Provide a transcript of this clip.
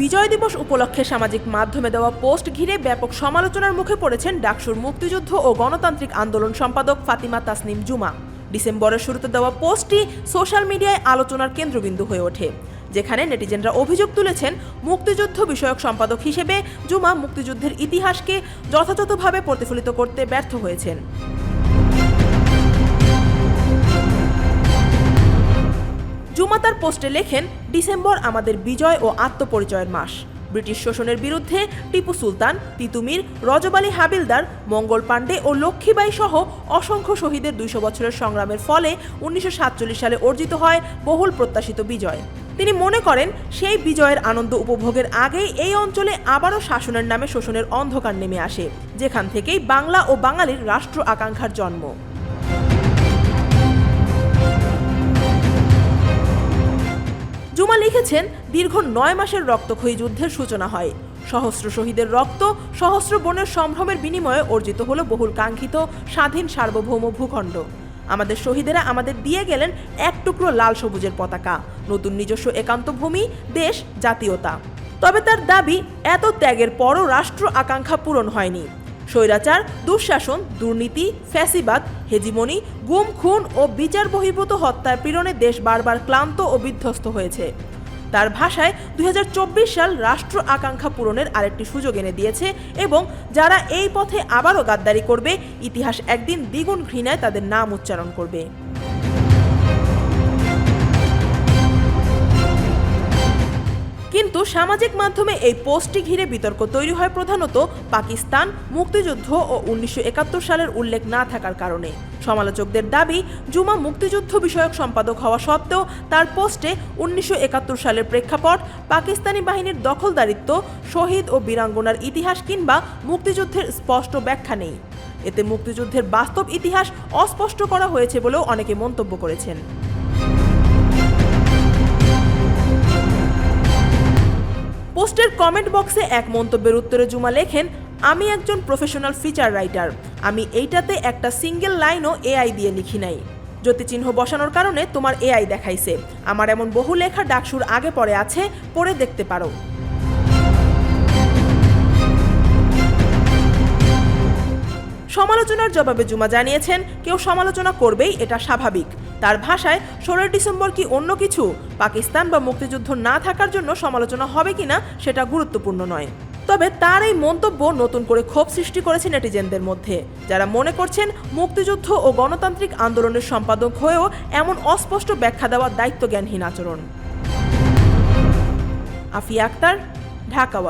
বিজয় দিবস উপলক্ষে সামাজিক মাধ্যমে দেওয়া পোস্ট ঘিরে ব্যাপক সমালোচনার মুখে পড়েছেন ডাকসুর মুক্তিযুদ্ধ ও গণতান্ত্রিক আন্দোলন সম্পাদক ফাতিমা তাসনিম জুমা। ডিসেম্বরের শুরুতে দেওয়া পোস্টটি সোশ্যাল মিডিয়ায় আলোচনার কেন্দ্রবিন্দু হয়ে ওঠে, যেখানে নেটিজেনরা অভিযোগ তুলেছেন মুক্তিযুদ্ধ বিষয়ক সম্পাদক হিসেবে জুমা মুক্তিযুদ্ধের ইতিহাসকে যথাযথভাবে প্রতিফলিত করতে ব্যর্থ হয়েছেন। তার পোস্টে লেখেন, ডিসেম্বর আমাদের বিজয় ও আত্মপরিচয়ের মাস। ব্রিটিশ শোষণের বিরুদ্ধে টিপু সুলতান, তিতুমির, রজব আলী হাবিলদার, মঙ্গল পাণ্ডে ও লক্ষ্মীবাই সহ অসংখ্য শহীদের দুইশো বছরের সংগ্রামের ফলে উনিশশো সাতচল্লিশ সালে অর্জিত হয় বহুল প্রত্যাশিত বিজয়। তিনি মনে করেন, সেই বিজয়ের আনন্দ উপভোগের আগেই এই অঞ্চলে আবারও শাসনের নামে শোষণের অন্ধকার নেমে আসে, যেখান থেকেই বাংলা ও বাঙালির রাষ্ট্র আকাঙ্ক্ষার জন্ম। লিখেছেন দীর্ঘ নয় মাসের রক্তক্ষয়ী যুদ্ধের সূচনা হয়। সহস্র শহীদের রক্ত, সহস্র বনের সম্ভ্রমের বিনিময়ে অর্জিত হল বহুল কাঙ্ক্ষিত স্বাধীন সার্বভৌম ভূখণ্ড। আমাদের শহীদেরা আমাদের দিয়ে গেলেন এক টুকরো লাল সবুজের পতাকা, নতুন নিজস্ব একান্ত ভূমি, দেশ, জাতীয়তা। তবে তার দাবি, এত ত্যাগের পরও রাষ্ট্র আকাঙ্ক্ষা পূরণ হয়নি। স্বৈরাচার, দুঃশাসন, দুর্নীতি, ফ্যাসিবাদ, হেজিমনি, গুম, খুন ও বিচার বহির্ভূত হত্যার পীড়নে দেশ বারবার ক্লান্ত ও বিধ্বস্ত হয়েছে। তার ভাষায় দুই হাজার চব্বিশ সাল রাষ্ট্র আকাঙ্ক্ষা পূরণের আরেকটি সুযোগ এনে দিয়েছে এবং যারা এই পথে আবারও গাদ্দারি করবে, ইতিহাস একদিন দ্বিগুণ ঘৃণায় তাদের নাম উচ্চারণ করবে। সামাজিক মাধ্যমে এই পোস্টটি ঘিরে বিতর্ক তৈরি হয় প্রধানত পাকিস্তান, মুক্তিযুদ্ধ ও উনিশশো একাত্তর সালের উল্লেখ না থাকার কারণে। সমালোচকদের দাবি, জুমা মুক্তিযুদ্ধ বিষয়ক সম্পাদক হওয়া সত্ত্বেও তার পোস্টে উনিশশো একাত্তর সালের প্রেক্ষাপট, পাকিস্তানি বাহিনীর দখলদারিত্ব, শহীদ ও বীরাঙ্গনার ইতিহাস কিংবা মুক্তিযুদ্ধের স্পষ্ট ব্যাখ্যা নেই। এতে মুক্তিযুদ্ধের বাস্তব ইতিহাস অস্পষ্ট করা হয়েছে বলেও অনেকে মন্তব্য করেছেন। কমেন্ট বক্সে এক মন্তব্যের উত্তরে জুমা লেখেন, আমি একজন প্রফেশনাল ফিচার রাইটার আমি এইটাতে একটা সিঙ্গেল লাইনও এআই দিয়ে লিখি নাই। জ্যোতিচিহ্ন বসানোর কারণে তোমার এআই দেখাইছে। আমার এমন বহু লেখা ডাকসুর আগে পরে আছে, পড়ে দেখতে পারো। সমালোচনার জবাবে জুমা জানিয়েছেন, কেউ সমালোচনা করবেই, এটা স্বাভাবিক। তার ভাষায়, ষোলোই ডিসেম্বর কি অন্য কিছু? পাকিস্তান বা মুক্তিযুদ্ধ না থাকার জন্য সমালোচনা হবে কিনা সেটা গুরুত্বপূর্ণ নয়। তবে তার এই মন্তব্য নতুন করে ক্ষোভ সৃষ্টি করেছে নেটিজেনদের মধ্যে। যারা মনে করছেন, মুক্তিযুদ্ধ ও গণতান্ত্রিক আন্দোলনের সম্পাদক হয়েও এমন অস্পষ্ট ব্যাখ্যা দেওয়া দায়িত্বজ্ঞানহীন আচরণ। আফিয়া আক্তার, ঢাকা